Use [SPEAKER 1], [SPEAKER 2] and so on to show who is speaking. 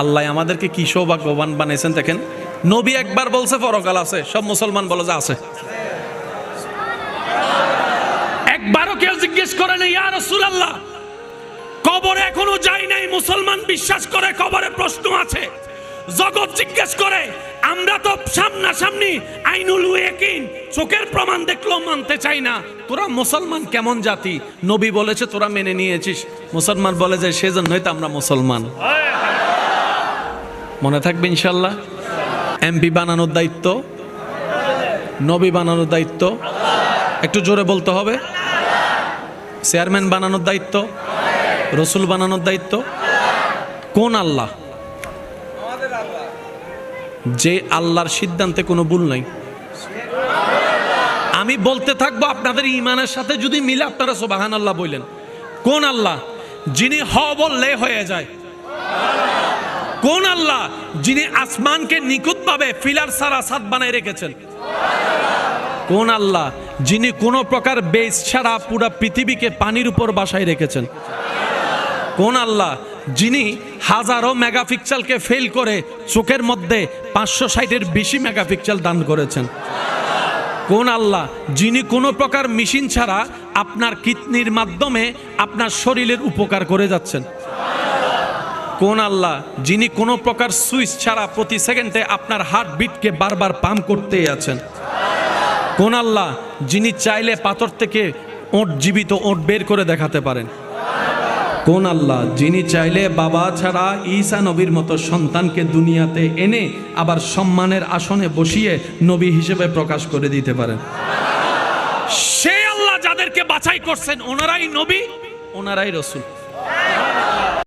[SPEAKER 1] আল্লাহ আমাদেরকে কি সৌভাগ্যবান বানিয়েছেন দেখেন। নবী একবার বলছে, পরকাল আছে। সব মুসলমান বলে যে আছে। একবারও কেউ জিজ্ঞেস করে না ইয়া রাসূলুল্লাহ, কবরে এখনও যাই নাই? মুসলমান বিশ্বাস করে কবরে প্রশ্ন আছে। জগৎ জিজ্ঞেস করে, আমরা তো সামনাসামনি আইনুল ইয়াকিন, চোখের প্রমাণ দেখলেও মানতে চাই না। তোরা মুসলমান কেমন জাতি? নবী বলেছে, তোরা মেনে নিয়েছিস। মুসলমান বলে যে, সেজন্যই তো আমরা মুসলমান। মনে থাকবে ইনশাল্লাহ? এমপি বানানোর দায়িত্ব, নবী বানানোর দায়িত্ব, একটু জোরে বলতে হবে। চেয়ারম্যান বানানোর দায়িত্ব, রসুল বানানোর দায়িত্ব। কোন আল্লাহ? যে আল্লাহর সিদ্ধান্তে কোনো ভুল নাই। আমি বলতে থাকব আপনাদের ইমানের সাথে যদি মিলে আপনারা সোবাহান আল্লাহ বললেন কোন আল্লাহ? যিনি হ বললে হয়ে যায়। কোন আল্লাহ যিনি আসমানকে নিখুঁতভাবে ফিলার সারা সাত বানায় রেখেছেন? কোন আল্লাহ যিনি কোনো প্রকার বেস ছাড়া পুরা পৃথিবীকে পানির উপর বাসায় রেখেছেন? কোন আল্লাহ যিনি হাজারো মেগাপিক্সেলকে ফেল করে চোখের মধ্যে পাঁচশো ষাটের বেশি মেগাপিক্সেল দান করেছেন? কোন আল্লাহ যিনি কোনো প্রকার মেশিন ছাড়া আপনার কিডনির মাধ্যমে আপনার শরীরের উপকার করে যাচ্ছেন? কোন আল্লাহ যিনি কোনো প্রকার সুইচ ছাড়া প্রতি সেকেন্ডে আপনার হার্ট বিটকে বারবার পাম্প করতেই আছেন? কোন আল্লাহ যিনি চাইলে পাথর থেকে ওট, জীবিত ওট বের করে দেখাতে পারেন? কোন আল্লাহ যিনি চাইলে বাবা ছাড়া ঈসা নবীর মতো সন্তানকে দুনিয়াতে এনে আবার সম্মানের আসনে বসিয়ে নবী হিসেবে প্রকাশ করে দিতে পারেন? সে আল্লাহ যাদেরকে বাছাই করছেন, ওনারাই নবী, ওনারাই রসুল।